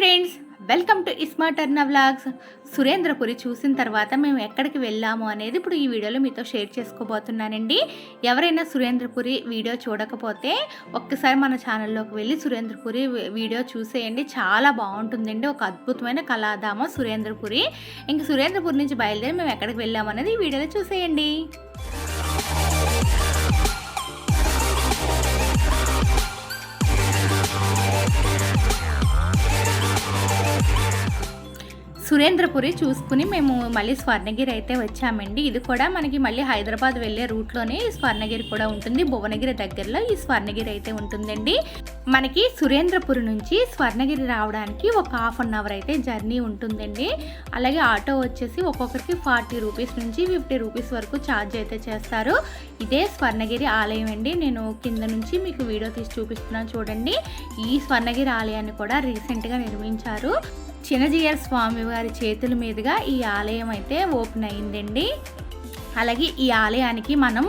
Friends welcome to ఇస్మా టర్నా vlogs. Surendrapuri చూసిన తర్వాత మేము ఎక్కడికి వెళ్ళాము అనేది ఇప్పుడు ఈ వీడియోలో మీతో షేర్ చేసుకోబోతున్నానండి. ఎవరైనా సురేంద్రపురి వీడియో చూడకపోతే ఒక్కసారి మన ఛానల్లోకి వెళ్ళి సురేంద్రపురి వీడియో చూసేయండి. చాలా బాగుంటుందండి. ఒక అద్భుతమైన కళాధామ సురేంద్రపురి ఇంక సురేంద్రపురి నుంచి బయలుదేరి మేము ఎక్కడికి వెళ్ళాము అనేది ఈ వీడియోలో చూసేయండి. సురేంద్రపురి చూసుకుని మేము మళ్ళీ స్వర్ణగిరి అయితే వచ్చామండి. ఇది కూడా మనకి మళ్ళీ హైదరాబాద్ వెళ్ళే రూట్లోనే స్వర్ణగిరి కూడా ఉంటుంది. భువనగిరి దగ్గరలో ఈ స్వర్ణగిరి అయితే ఉంటుందండి. మనకి సురేంద్రపురి నుంచి స్వర్ణగిరి రావడానికి ఒక హాఫ్ అన్ అవర్ అయితే జర్నీ ఉంటుందండి. అలాగే ఆటో వచ్చేసి ఒక్కొక్కరికి ఫార్టీ రూపీస్ నుంచి ఫిఫ్టీ రూపీస్ వరకు ఛార్జ్ అయితే చేస్తారు. ఇదే స్వర్ణగిరి ఆలయం అండి. నేను కింద నుంచి మీకు వీడియో తీసి చూపిస్తున్నాను చూడండి. ఈ స్వర్ణగిరి ఆలయాన్ని కూడా రీసెంట్గా నిర్మించారు. చిన్నజీయర్ స్వామి వారి చేతుల మీదుగా ఈ ఆలయం అయితే ఓపెన్ అయిందండి. అలాగే ఈ ఆలయానికి మనం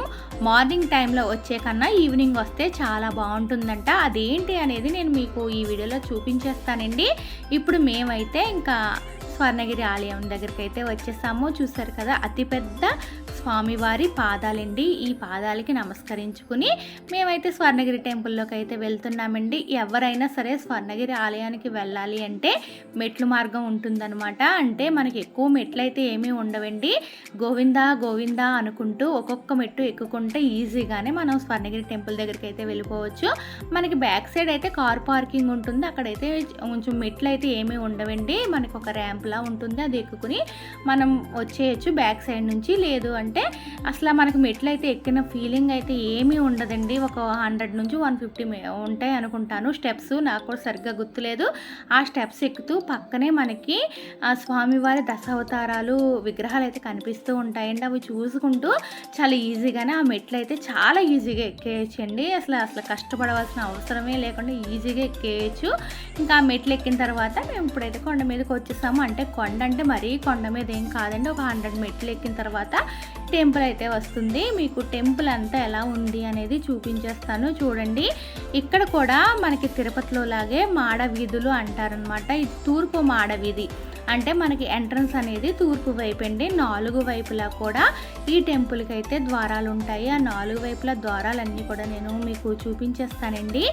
మార్నింగ్ టైంలో వచ్చే కన్నా ఈవినింగ్ వస్తే చాలా బాగుంటుందంట. అదేంటి అనేది నేను మీకు ఈ వీడియోలో చూపించేస్తానండి. ఇప్పుడు మేమైతే ఇంకా స్వర్ణగిరి ఆలయం దగ్గరికి అయితే వచ్చేసాము. చూసారు కదా అతిపెద్ద స్వామివారి పాదాలండి. ఈ పాదాలకి నమస్కరించుకుని మేమైతే స్వర్ణగిరి టెంపుల్లోకి అయితే వెళ్తున్నామండి. ఎవరైనా సరే స్వర్ణగిరి ఆలయానికి వెళ్ళాలి అంటే మెట్లు మార్గం ఉంటుందన్నమాట. అంటే మనకి ఎక్కువ మెట్లు అయితే ఏమీ ఉండవండి. గోవిందా గోవిందా అనుకుంటూ ఒక్కొక్క మెట్టు ఎక్కుకుంటే ఈజీగానే మనం స్వర్ణగిరి టెంపుల్ దగ్గరికి అయితే వెళ్ళిపోవచ్చు. మనకి బ్యాక్ సైడ్ అయితే కార్ పార్కింగ్ ఉంటుంది. అక్కడైతే కొంచెం మెట్లు అయితే ఏమీ ఉండవండి. మనకి ఒక ర్యాంప్లా ఉంటుంది. అది ఎక్కుకుని మనం వచ్చేయచ్చు బ్యాక్ సైడ్ నుంచి. లేదు అంటే అసలు మనకు మెట్లు అయితే ఎక్కిన ఫీలింగ్ అయితే ఏమీ ఉండదండి. ఒక హండ్రెడ్ నుంచి వన్ ఫిఫ్టీ ఉంటాయి అనుకుంటాను. స్టెప్స్ నాకు కూడా సరిగ్గా గుర్తులేదు. ఆ స్టెప్స్ ఎక్కుతూ పక్కనే మనకి ఆ స్వామివారి దశావతారాలు విగ్రహాలు అయితే కనిపిస్తూ ఉంటాయండి. అవి చూసుకుంటూ చాలా ఈజీగానే ఆ మెట్లు అయితే చాలా ఈజీగా ఎక్కేయచ్చండి అసలు అసలు కష్టపడవలసిన అవసరమే లేకుండా ఈజీగా ఎక్కేయచ్చు. ఇంకా ఆ మెట్లు ఎక్కిన తర్వాత మేము ఇప్పుడైతే కొండ మీదకి వచ్చేసాము. అంటే కొండ అంటే మరీ కొండ మీద ఏం కాదండి. ఒక హండ్రెడ్ మెట్లు ఎక్కిన తర్వాత టెంపుల్ అయితే వస్తుంది. మీకు టెంపుల్ అంతా ఎలా ఉంది అనేది చూపించేస్తాను. చూడండి. ఇక్కడ కూడా మనకి తిరుపతిలో లాగే మాడ వీధులు అంటారనమాట ఇది తూర్పు మాడ వీధి. అంటే మనకి ఎంట్రన్స్ అనేది తూర్పు వైపు అండి. నాలుగు వైపులా కూడా ఈ టెంపుల్కి అయితే ద్వారాలు ఉంటాయి. ఆ నాలుగు వైపుల ద్వారాలన్నీ కూడా నేను మీకు చూపించేస్తానండి.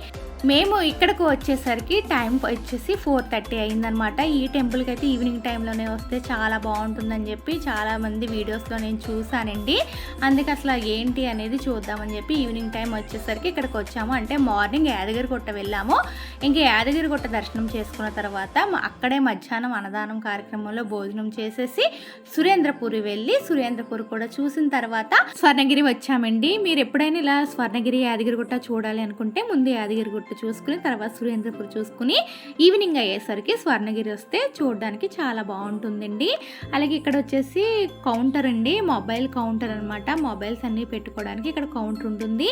మేము ఇక్కడికి వచ్చేసరికి టైం వచ్చేసి ఫోర్ థర్టీ అయిందనమాట. ఈ టెంపుల్కి అయితే ఈవినింగ్ టైంలోనే వస్తే చాలా బాగుంటుందని చెప్పి చాలామంది వీడియోస్లో నేను చూశానండి. అందుకే అసలు ఏంటి అనేది చూద్దామని చెప్పి ఈవినింగ్ టైం వచ్చేసరికి ఇక్కడికి వచ్చాము. అంటే మార్నింగ్ యాదగిరిగుట్ట వెళ్ళాము. ఇంకా యాదగిరిగుట్ట దర్శనం చేసుకున్న తర్వాత అక్కడే మధ్యాహ్నం అన్నదానం కార్యక్రమంలో భోజనం చేసేసి సురేంద్రపురి వెళ్ళి సురేంద్రపురి కూడా చూసిన తర్వాత స్వర్ణగిరి వచ్చామండి. మీరు ఎప్పుడైనా ఇలా స్వర్ణగిరి యాదగిరిగుట్ట చూడాలి అనుకుంటే ముందు యాదగిరిగుట్ట చూసుకుని తర్వాత సురేంద్రపురి చూసుకుని ఈవినింగ్ అయ్యేసరికి స్వర్ణగిరి వస్తే చూడడానికి చాలా బాగుంటుందండి. అలాగే ఇక్కడ వచ్చేసి కౌంటర్ అండి. మొబైల్ కౌంటర్ అనమాట మొబైల్స్ అన్నీ పెట్టుకోవడానికి ఇక్కడ కౌంటర్ ఉంటుంది.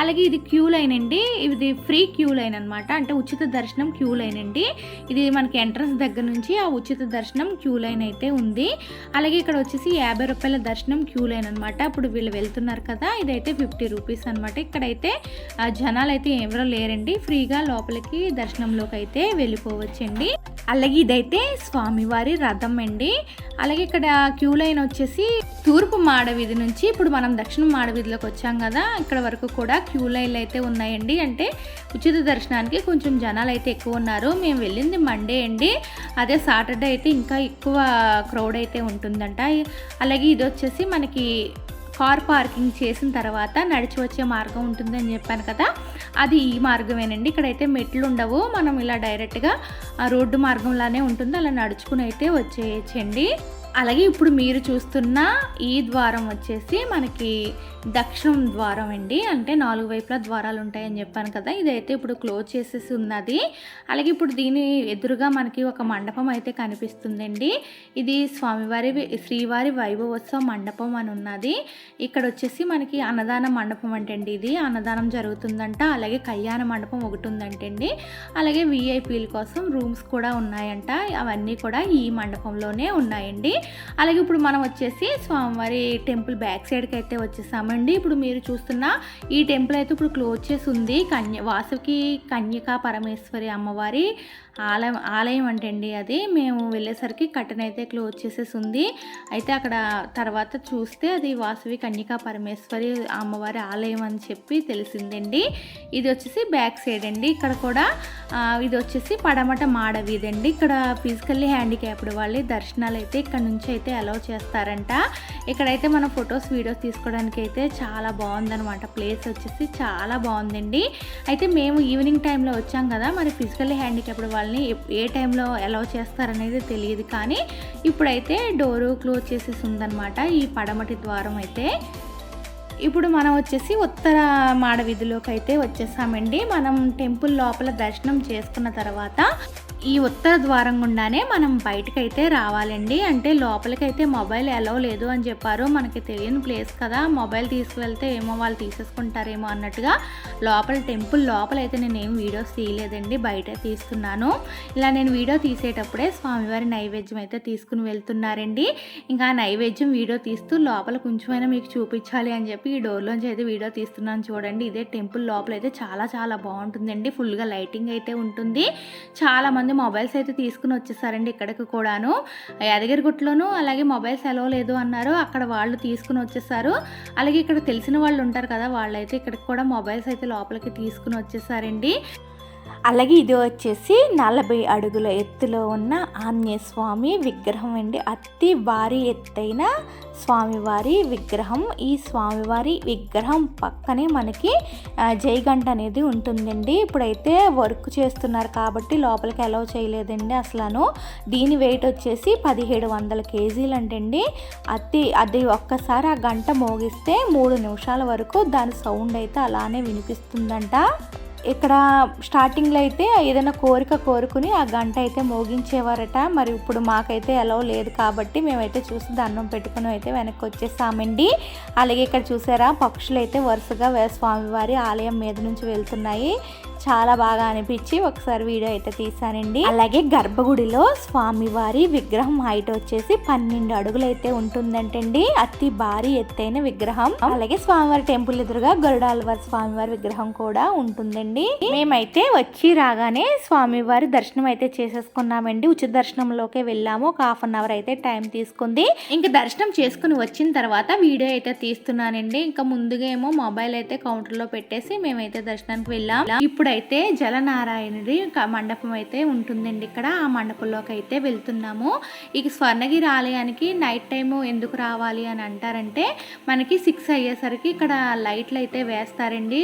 అలాగే ఇది క్యూ లైన్ అండి. ఇది ఫ్రీ క్యూ లైన్ అనమాట అంటే ఉచిత దర్శనం క్యూ లైన్ అండి. ఇది మనకి ఎంట్రన్స్ దగ్గర నుంచి ఆ ఉచిత దర్శనం క్యూ లైన్ అయితే ఉంది. అలాగే ఇక్కడ వచ్చేసి యాభై రూపాయల దర్శనం క్యూ లైన్ అనమాట ఇప్పుడు వీళ్ళు వెళ్తున్నారు కదా ఇదైతే ఫిఫ్టీ రూపీస్ అనమాట ఇక్కడైతే ఆ, జనాలు అయితే ఎవరో లేరండి. ఫ్రీగా లోపలికి దర్శనంలోకి అయితే వెళ్ళిపోవచ్చండి. అలాగే ఇదైతే స్వామివారి రథం అండి. అలాగే ఇక్కడ క్యూ లైన్ వచ్చేసి తూర్పు మాడవీధి నుంచి ఇప్పుడు మనం దక్షిణ మాడవీధిలోకి వచ్చాం కదా ఇక్కడ వరకు కూడా క్యూ లైన్లు అయితే ఉన్నాయండి. అంటే ఉచిత దర్శనానికి కొంచెం జనాలు అయితే ఎక్కువ ఉన్నారు. మేము వెళ్ళింది మండే అండి. అదే సాటర్డే అయితే ఇంకా ఎక్కువ క్రౌడ్ అయితే ఉంటుందంట. అలాగే ఇది వచ్చేసి మనకి కార్ పార్కింగ్ చేసిన తర్వాత నడిచి వచ్చే మార్గం ఉంటుందని చెప్పాను కదా అది ఈ మార్గమేనండి. ఇక్కడైతే మెట్లు ఉండవు. మనం ఇలా డైరెక్ట్గా రోడ్డు మార్గంలానే ఉంటుంది. అలా నడుచుకుని అయితే వచ్చేయచ్చండి. అలాగే ఇప్పుడు మీరు చూస్తున్న ఈ ద్వారం వచ్చేసి మనకి దక్షిణం ద్వారం అండి. అంటే నాలుగు వైపులా ద్వారాలు ఉంటాయని చెప్పాను కదా. ఇదైతే ఇప్పుడు క్లోజ్ చేసేసి ఉన్నది. అలాగే ఇప్పుడు దీని ఎదురుగా మనకి ఒక మండపం అయితే కనిపిస్తుందండి. ఇది స్వామివారి శ్రీవారి వైభవోత్సవ మండపం అని ఉన్నది. ఇక్కడ వచ్చేసి మనకి అన్నదాన మండపం అంటండి ఇది. అన్నదానం జరుగుతుందంట. అలాగే కళ్యాణ మండపం ఒకటి ఉందంటండి. అలాగే విఐపీల కోసం రూమ్స్ కూడా ఉన్నాయంట. అవన్నీ కూడా ఈ మండపంలోనే ఉన్నాయండి. అలాగే ఇప్పుడు మనం వచ్చేసి స్వామివారి టెంపుల్ బ్యాక్ సైడ్కి అయితే వచ్చేసామండి. ఇప్పుడు మీరు చూస్తున్న ఈ టెంపుల్ అయితే ఇప్పుడు క్లోజ్ చేసి ఉంది. కన్య వాసుకి కన్యకా పరమేశ్వరి అమ్మవారి ఆలయం ఆలయం అంటే అండి అది. మేము వెళ్ళేసరికి కట్టెన్ అయితే క్లోజ్ చేసేసి ఉంది. అయితే అక్కడ తర్వాత చూస్తే అది వాసవి కన్యకా పరమేశ్వరి అమ్మవారి ఆలయం అని చెప్పి తెలిసిందండి. ఇది వచ్చేసి బ్యాక్ సైడ్ అండి. ఇక్కడ కూడా ఇది వచ్చేసి పడమట మాడ ఇక్కడ ఫిజికల్లీ హ్యాండిక్యాప్డ్ వాళ్ళే దర్శనాలు అయితే ఇక్కడ నుంచి అయితే అలౌ చేస్తారంట. ఇక్కడైతే మనం ఫొటోస్ వీడియోస్ తీసుకోవడానికి అయితే చాలా బాగుందనమాట ప్లేస్ వచ్చేసి చాలా బాగుందండి. అయితే మేము ఈవినింగ్ టైంలో వచ్చాం కదా మరి ఫిజికల్లీ హ్యాండిక్యాప్డ్ వాళ్ళని ఏ టైంలో అలౌ చేస్తారనేది తెలియదు కానీ ఇప్పుడైతే డోరు క్లోజ్ చేసేసి ఉందనమాట ఈ పడమటి ద్వారం అయితే. ఇప్పుడు మనం వచ్చేసి ఉత్తర మాడ వీధిలోకి అయితే వచ్చేసామండి. మనం టెంపుల్ లోపల దర్శనం చేసుకున్న తర్వాత ఈ ఉత్తర ద్వారం గుండానే మనం బయటకైతే రావాలండి. అంటే లోపలికైతే మొబైల్ ఎలవ్ లేదు అని చెప్పారు. మనకి తెలియని ప్లేస్ కదా. మొబైల్ తీసుకువెళ్తే ఏమో వాళ్ళు తీసేసుకుంటారేమో అన్నట్టుగా లోపల టెంపుల్ లోపల అయితే నేను ఏం వీడియోస్ తీయలేదండి. బయట తీస్తున్నాను. ఇలా నేను వీడియో తీసేటప్పుడే స్వామివారి నైవేద్యం అయితే తీసుకుని వెళ్తున్నారండి. ఇంకా నైవేద్యం వీడియో తీస్తూ లోపల కొంచెమైనా మీకు చూపించాలి అని చెప్పి ఈ డోర్లోంచి అయితే వీడియో తీస్తున్నాను చూడండి. ఇదే టెంపుల్ లోపల అయితే చాలా చాలా బాగుంటుందండి. ఫుల్గా లైటింగ్ అయితే ఉంటుంది. చాలా మంది మొబైల్స్ అయితే తీసుకుని వచ్చేసారండి ఇక్కడికి కూడాను. యాదగిరిగుట్టలోను అలాగే మొబైల్స్ ఎలా లేదు అన్నారు. అక్కడ వాళ్ళు తీసుకుని వచ్చేసారు. అలాగే ఇక్కడ తెలిసిన వాళ్ళు ఉంటారు కదా వాళ్ళైతే ఇక్కడికి కూడా మొబైల్స్ అయితే లోపలికి తీసుకుని వచ్చేసారండి. అలాగే ఇది వచ్చేసి నలభై అడుగుల ఎత్తులో ఉన్న ఆంజనేయ స్వామి విగ్రహం అండి. అతి భారీ ఎత్తైన స్వామివారి విగ్రహం. ఈ స్వామివారి విగ్రహం పక్కనే మనకి జైగంట అనేది ఉంటుందండి. ఇప్పుడైతే వర్క్ చేస్తున్నారు కాబట్టి లోపలికి అలౌ చేయలేదండి అసలు దీని వెయిట్ వచ్చేసి పదిహేడు వందల కేజీలు అంటండి. అతి అది ఒక్కసారి ఆ గంట మోగిస్తే మూడు నిమిషాల వరకు దాని సౌండ్ అయితే అలానే వినిపిస్తుందంట. ఇక్కడ స్టార్టింగ్లో అయితే ఏదైనా కోరిక కోరుకుని ఆ గంట అయితే మోగించేవారట. మరి ఇప్పుడు మాకైతే ఎలా లేదు కాబట్టి మేమైతే చూసి దండం పెట్టుకుని అయితే వెనక్కి వచ్చేసామండి. అలాగే ఇక్కడ చూసారా పక్షులు అయితే వరుసగా స్వామివారి ఆలయం మీద నుంచి వెళ్తున్నాయి. చాలా బాగా అనిపించి ఒకసారి వీడియో అయితే తీసానండి అలాగే గర్భగుడిలో స్వామివారి విగ్రహం హైట్ వచ్చేసి పన్నెండు అడుగులు అయితే ఉంటుందంటండి. అతి భారీ ఎత్తైన విగ్రహం. అలాగే స్వామివారి టెంపుల్ ఎదురుగా గరుడాల్వారి స్వామివారి విగ్రహం కూడా ఉంటుందండి. మేమైతే వచ్చి రాగానే స్వామివారి దర్శనం అయితే చేసేసుకున్నామండి. ఉచిత దర్శనంలోకి వెళ్ళాము. ఒక హాఫ్ అన్ అవర్ అయితే టైం తీసుకుంది. ఇంకా దర్శనం చేసుకుని వచ్చిన తర్వాత వీడియో అయితే తీస్తున్నానండి. ఇంకా ముందుగా ఏమో మొబైల్ అయితే కౌంటర్లో పెట్టేసి మేమైతే దర్శనానికి వెళ్ళాం. ఇప్పుడైతే జలనారాయణుడి మండపం అయితే ఉంటుందండి ఇక్కడ. ఆ మండపంలోకి అయితే వెళ్తున్నాము. ఇక స్వర్ణగిరి ఆలయానికి నైట్ టైము ఎందుకు రావాలి అని అంటారంటే మనకి సిక్స్ అయ్యేసరికి ఇక్కడ లైట్లు అయితే వేస్తారండి.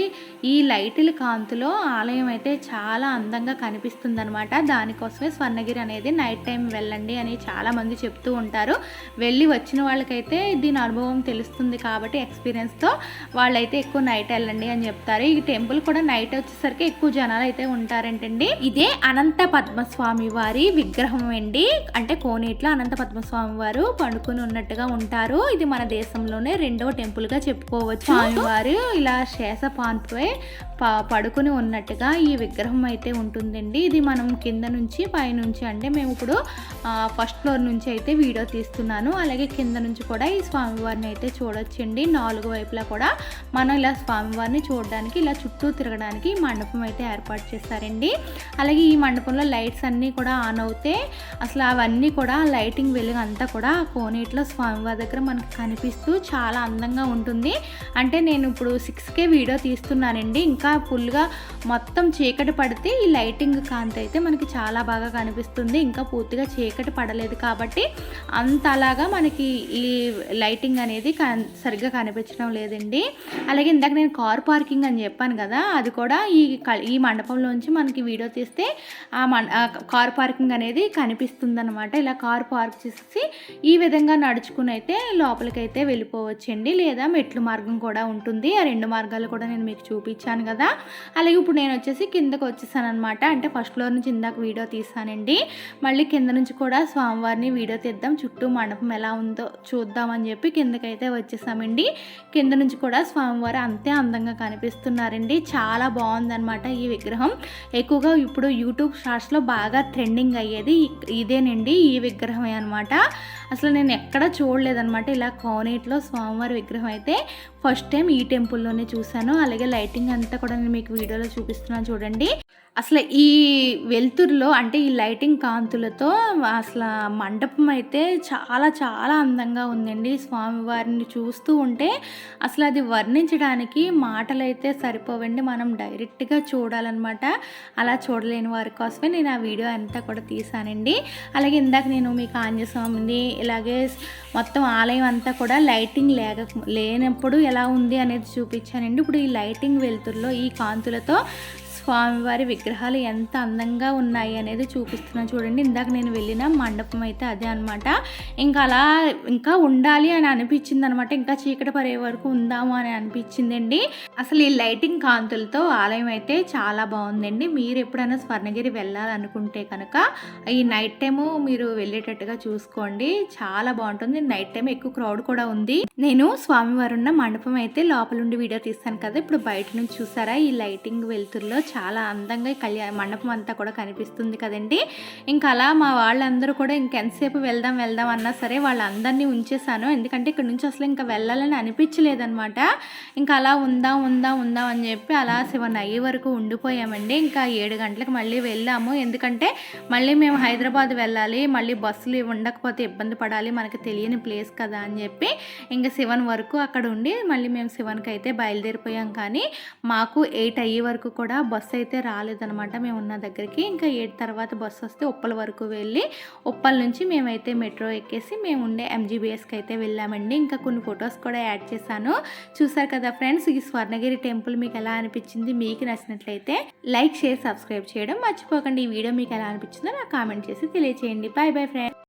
ఈ లైట్ల కాంతిలో ఆలయం అయితే చాలా అందంగా కనిపిస్తుంది అనమాట దానికోసమే స్వర్ణగిరి అనేది నైట్ టైం వెళ్ళండి అని చాలామంది చెప్తూ ఉంటారు. వెళ్ళి వచ్చిన వాళ్ళకైతే దీని అనుభవం తెలుస్తుంది కాబట్టి ఎక్స్పీరియన్స్తో వాళ్ళైతే ఎక్కువ నైట్ వెళ్ళండి అని చెప్తారు. ఈ టెంపుల్ కూడా నైట్ వచ్చేసరికి ఎక్కువ జనాలు అయితే ఉంటారంటండి. ఇదే అనంత పద్మస్వామి వారి విగ్రహం అండి. అంటే కోనేట్లో అనంత పద్మస్వామి వారు పండుకొని ఉన్నట్టుగా ఉంటారు. ఇది మన దేశంలోనే రెండవ టెంపుల్గా చెప్పుకోవచ్చు. స్వామివారు ఇలా శేష పాన్పై పడుకుని ఉన్నట్టుగా ఈ విగ్రహం అయితే ఉంటుందండి. ఇది మనం కింద నుంచి పైనుంచి అంటే మేము ఇప్పుడు ఫస్ట్ ఫ్లోర్ నుంచి అయితే వీడియో తీస్తున్నాను. అలాగే కింద నుంచి కూడా ఈ స్వామివారిని అయితే చూడొచ్చండి. నాలుగు వైపులా కూడా మనం ఇలా స్వామివారిని చూడడానికి ఇలా చుట్టూ తిరగడానికి ఈ మండపం అయితే ఏర్పాటు చేస్తారండి. అలాగే ఈ మండపంలో లైట్స్ అన్నీ కూడా ఆన్ అవుతే అసలు అవన్నీ కూడా లైటింగ్ వెలుగు అంతా కూడా కోనేటిలో స్వామివారి దగ్గర మనకు కనిపిస్తూ చాలా అందంగా ఉంటుంది. అంటే నేను ఇప్పుడు సిక్స్కే వీడియో తీస్తున్నానండి. ఇంకా ఇంకా ఫుల్గా మొత్తం చీకటి పడితే ఈ లైటింగ్ కాంతి అయితే మనకి చాలా బాగా కనిపిస్తుంది. ఇంకా పూర్తిగా చీకటి పడలేదు కాబట్టి అంత అలాగా మనకి ఈ లైటింగ్ అనేది సరిగ్గా కనిపించడం లేదండి. అలాగే ఇందాక నేను కార్ పార్కింగ్ అని చెప్పాను కదా అది కూడా ఈ క- ఈ మండపంలోంచి మనకి వీడియో తీస్తే ఆ మన కార్ పార్కింగ్ అనేది కనిపిస్తుంది అనమాట ఇలా కార్ పార్క్ చేసి ఈ విధంగా నడుచుకుని అయితే లోపలికి అయితే వెళ్ళిపోవచ్చండి. లేదా మెట్లు మార్గం కూడా ఉంటుంది. ఆ రెండు మార్గాలు కూడా నేను మీకు చూపించాను కదా. కదా? అలాగే ఇప్పుడు నేను వచ్చేసి కిందకు వచ్చేసాను అనమాట అంటే ఫస్ట్ ఫ్లోర్ నుంచి ఇందాక వీడియో తీసానండి. మళ్ళీ కింద నుంచి కూడా స్వామివారిని వీడియో తీద్దాం. చుట్టూ మండపం ఎలా ఉందో చూద్దామని చెప్పి కిందకైతే వచ్చేసామండి. కింద నుంచి కూడా స్వామివారు అంతే అందంగా కనిపిస్తున్నారండి. చాలా బాగుందన్నమాట ఈ విగ్రహం. ఎక్కువగా ఇప్పుడు యూట్యూబ్ షార్ట్స్లో బాగా ట్రెండింగ్ అయ్యేది ఇదేనండి ఈ విగ్రహమే అనమాట అసలు నేను ఎక్కడ చూడలేదన్నమాట ఇలా కోనేట్లో స్వామివారి విగ్రహం అయితే. ఫస్ట్ టైం ఈ టెంపుల్లోనే చూశాను. అలాగే లైటింగ్ అంతా కూడా నేను మీకు వీడియోలో చూపిస్తున్నాను చూడండి. అసలు ఈ వెలుతురులో అంటే ఈ లైటింగ్ కాంతులతో అసలు మండపం అయితే చాలా చాలా అందంగా ఉందండి. స్వామివారిని చూస్తూ ఉంటే అసలు అది వర్ణించడానికి మాటలు అయితే సరిపోవండి. మనం డైరెక్ట్గా చూడాలన్నమాట. అలా చూడలేని వారి కోసమే నేను ఆ వీడియో అంతా కూడా తీసానండి అలాగే ఇందాక నేను మీకు ఆంజస్వామిని స్వామిని ఇలాగే మొత్తం ఆలయం అంతా కూడా లైటింగ్ లేక లేనప్పుడు ఎలా ఉంది అనేది చూపించానండి. ఇప్పుడు ఈ లైటింగ్ వెలుతురులో ఈ కాంతులతో స్వామివారి విగ్రహాలు ఎంత అందంగా ఉన్నాయి అనేది చూపిస్తున్నాను చూడండి. ఇందాక నేను వెళ్ళిన మండపం అయితే అదే అనమాట ఇంకా అలా ఇంకా ఉండాలి అని అనిపించింది అనమాట ఇంకా చీకటి పడే వరకు ఉందాము అని అనిపించిందండి. అసలు ఈ లైటింగ్ కాంతులతో ఆలయం అయితే చాలా బాగుందండి. మీరు ఎప్పుడైనా స్వర్ణగిరి వెళ్ళాలనుకుంటే కనుక ఈ నైట్ టైము మీరు వెళ్ళేటట్టుగా చూసుకోండి. చాలా బాగుంటుంది. నైట్ టైం ఎక్కువ క్రౌడ్ కూడా ఉంది. నేను స్వామివారు ఉన్న మండపం అయితే లోపల ఉండి వీడియో తీస్తాను కదా. ఇప్పుడు బయట నుంచి చూసారా? ఈ లైటింగ్ వెలుతురులో చాలా అందంగా కళ్యాణ మండపం అంతా కూడా కనిపిస్తుంది కదండి. ఇంకా అలా మా వాళ్ళందరూ కూడా ఇంకెంతసేపు వెళ్దాం వెళ్దాం అన్నా సరే వాళ్ళందరినీ ఉంచేసాను ఎందుకంటే ఇక్కడ నుంచి అసలు ఇంకా వెళ్ళాలని అనిపించలేదనమాట ఇంకా అలా ఉందాం ఉందాం ఉందాం అని చెప్పి అలా సెవెన్ అయ్యే వరకు ఉండిపోయామండి. ఇంకా ఏడు గంటలకు మళ్ళీ వెళ్ళాము. ఎందుకంటే మళ్ళీ మేము హైదరాబాద్ వెళ్ళాలి మళ్ళీ బస్సులు ఉండకపోతే ఇబ్బంది పడాలి మనకి తెలియని ప్లేస్ కదా అని చెప్పి ఇంకా సెవెన్ వరకు అక్కడ ఉండి మళ్ళీ మేము సెవెన్కి అయితే బయలుదేరిపోయాం. కానీ మాకు ఎయిట్ అయ్యే వరకు కూడా బస్సు బస్సు అయితే రాలేదనమాట మేము ఉన్న దగ్గరికి. ఇంకా ఎయిట్ తర్వాత బస్సు వస్తే ఉప్పల వరకు వెళ్ళి ఉప్పల నుంచి మేమైతే మెట్రో ఎక్కేసి మేము ఉండే ఎంజీబీఎస్కి అయితే వెళ్ళామండి. ఇంకా కొన్ని ఫొటోస్ కూడా యాడ్ చేశాను. చూసారు కదా ఫ్రెండ్స్ ఈ స్వర్ణగిరి టెంపుల్ మీకు ఎలా అనిపించింది? మీకు నచ్చినట్లయితే లైక్ షేర్ సబ్స్క్రైబ్ చేయడం మర్చిపోకండి. ఈ వీడియో మీకు ఎలా అనిపించిందో నాకు కామెంట్ చేసి తెలియచేయండి. Bye bye friends.